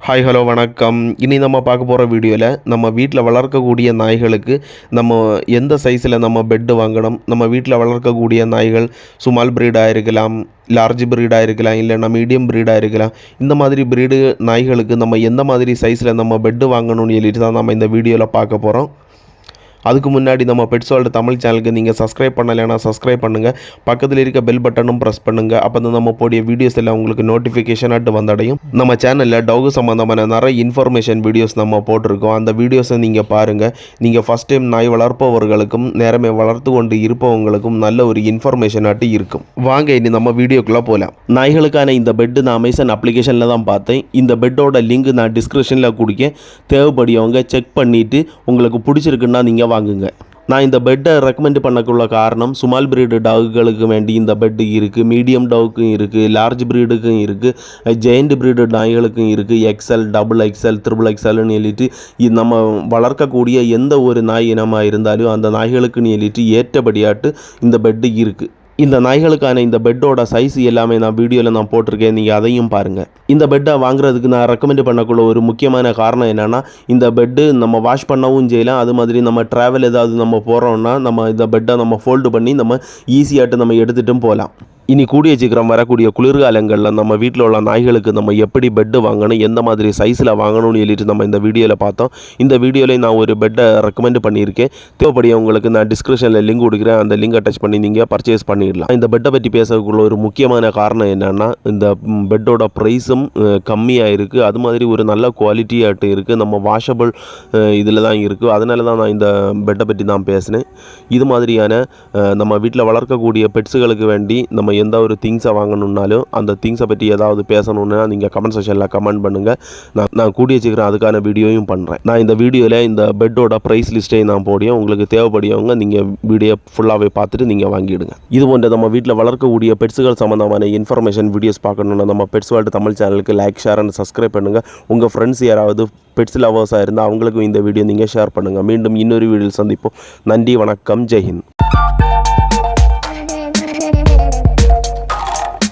Hi hello வணக்கம். இனி நம்ம பார்க்க போகிற வீடியோவில் நம்ம வீட்டில் வளர்க்கக்கூடிய நாய்களுக்கு நம்ம எந்த சைஸில் நம்ம பெட்டு வாங்கணும் நம்ம வீட்டில் வளர்க்கக்கூடிய நாய்கள் சுமால் பிரீடாக இருக்கலாம் லார்ஜ் பிரீடாக இருக்கலாம் இல்லைன்னா மீடியம் பிரீடாக இருக்கலாம் இந்த மாதிரி பிரீடு நாய்களுக்கு நம்ம எந்த மாதிரி சைஸில் நம்ம பெட்டு வாங்கணும்னு சொல்லிட்டு தான் நம்ம இந்த வீடியோவில் பார்க்க போகிறோம் அதுக்கு முன்னாடி நம்ம பெட்ஸ் வேர்ல்டு தமிழ் சேனலுக்கு நீங்கள் சப்ஸ்கிரைப் பண்ணலைன்னா சப்ஸ்கிரைப் பண்ணுங்கள் பக்கத்தில் இருக்க பெல் பட்டனும் ப்ரெஸ் பண்ணுங்கள் அப்போ தான் நம்ம போடிய வீடியோஸ் எல்லாம் உங்களுக்கு நோட்டிஃபிகேஷனாட்டு வந்தடையும். நம்ம சேனலில் டவுகு சம்மந்தமான நிறைய இன்ஃபர்மேஷன் வீடியோஸ் நம்ம போட்டிருக்கோம். அந்த வீடியோஸை நீங்கள் பாருங்கள் நீங்கள் ஃபஸ்ட் டைம் நாய் வளர்ப்பவர்களுக்கும் நேரமே வளர்த்து கொண்டு இருப்பவங்களுக்கும் நல்ல ஒரு இன்ஃபர்மேஷனாட்டு இருக்கும். வாங்க இனி நம்ம வீடியோக்குள்ளே போகலாம் நாய்களுக்கான இந்த பெட்டு நான் அமேசான் அப்ளிகேஷனில் தான் பார்த்தேன். இந்த பெட்டோட லிங்க் நான் டிஸ்கிரிப்ஷனில் கொடுக்க தேவைப்படியவங்க செக் பண்ணிவிட்டு உங்களுக்கு பிடிச்சிருக்குன்னா நீங்கள் வாங்குங்க. நான் இந்த பெட்டை ரெக்கமெண்ட் பண்ணக்குள்ள காரணம் சுமால் பிரீடு டாகுகளுக்கு வேண்டி இந்த பெட்டு இருக்குது மீடியம் டாகுக்கும் இருக்குது லார்ஜ் பிரீடுக்கும் இருக்குது ஜெயண்ட் பிரீடு நாய்களுக்கும் இருக்குது எக்ஸல் டபுள் எக்ஸல் த்ரிபிள் எக்ஸல்னு எழுதிட்டு இது நம்ம வளர்க்கக்கூடிய எந்த ஒரு நாய் இனமாக இருந்தாலும் அந்த நாய்களுக்குன்னு எழுதிட்டு ஏற்றபடியாட்டு இந்த பெட்டு இருக்குது இந்த நாய்களுக்கான இந்த பெட்டோட சைஸ் எல்லாமே நான் வீடியோவில் நான் போட்டிருக்கேன். நீங்கள் அதையும் பாருங்கள் இந்த பெட்டை வாங்குறதுக்கு நான் ரெக்கமெண்ட் பண்ணக்குள்ள ஒரு முக்கியமான காரணம் என்னென்னா இந்த பெட்டு நம்ம வாஷ் பண்ணவும் செய்யலாம் அது மாதிரி நம்ம ட்ராவல் ஏதாவது நம்ம போகிறோம்னா நம்ம இந்த பெட்டை நம்ம ஃபோல்டு பண்ணி நம்ம ஈஸியாகிட்டு நம்ம எடுத்துகிட்டும் போகலாம். இனி கூடிய சீக்கிரம் வரக்கூடிய குளிர்காலங்களில் நம்ம வீட்டில் உள்ள நாய்களுக்கு நம்ம எப்படி பெட்டு வாங்கணும் எந்த மாதிரி சைஸில் வாங்கணும்னு சொல்லிட்டு நம்ம இந்த வீடியோவில் பார்த்தோம். இந்த வீடியோவில் நான் ஒரு பெட்டை ரெக்கமெண்ட் பண்ணியிருக்கேன். தேவைப்படி உங்களுக்கு நான் டிஸ்கிரிப்ஷனில் லிங்க் கொடுக்குறேன். அந்த லிங்க் அட்டாச் பண்ணி நீங்கள் பர்ச்சேஸ் பண்ணிடலாம். இந்த பெட்டை பற்றி பேசக்குள்ள ஒரு முக்கியமான காரணம் என்னென்னா இந்த பெட்டோட ப்ரைஸும் கம்மியாக இருக்குது அது மாதிரி ஒரு நல்ல குவாலிட்டியாட்டு இருக்குது நம்ம வாஷபிள் இதில் தான் இருக்குது அதனால தான் நான் இந்த பெட்டை பற்றி தான் பேசினேன். இது மாதிரியான நம்ம வீட்டில் வளர்க்கக்கூடிய பெட்ஸுகளுக்கு வேண்டி நம்ம எந்த ஒரு திங்ஸை வாங்கணுன்னாலும் அந்த திங்ஸை பற்றி ஏதாவது பேசணுன்னா நீங்கள் கமெண்ட் செக்ஷனில் கமெண்ட் பண்ணுங்கள் நான் நான் கூடிய சீக்கிரம் அதுக்கான வீடியோயும் பண்ணுறேன் நான் இந்த வீடியோவில் இந்த பெட்டோட ப்ரைஸ் லிஸ்ட்டையும் நான் போடியும் உங்களுக்கு தேவைப்படியவங்க நீங்கள் வீடியோ ஃபுல்லாகவே பார்த்துட்டு நீங்கள் வாங்கிடுங்க. இது போன்ற நம்ம வீட்டில் வளர்க்கக்கூடிய பெட்ஸுகள் சம்மந்தமான இன்ஃபர்மேஷன் வீடியோஸ் பார்க்கணுன்னா நம்ம பெட்ஸ் வேர்ல்டு தமிழ் சேனலுக்கு லைக் ஷேர் அண்ட் சப்ஸ்கிரைப் பண்ணுங்கள் உங்கள் ஃப்ரெண்ட்ஸ் யாராவது பெட்ஸ் லவர்ஸாக இருந்தால் அவங்களுக்கும் இந்த வீடியோ நீங்கள் ஷேர் பண்ணுங்கள் மீண்டும் இன்னொரு வீடியோ சந்திப்போம். நன்றி வணக்கம். ஜெய்ஹிந்த்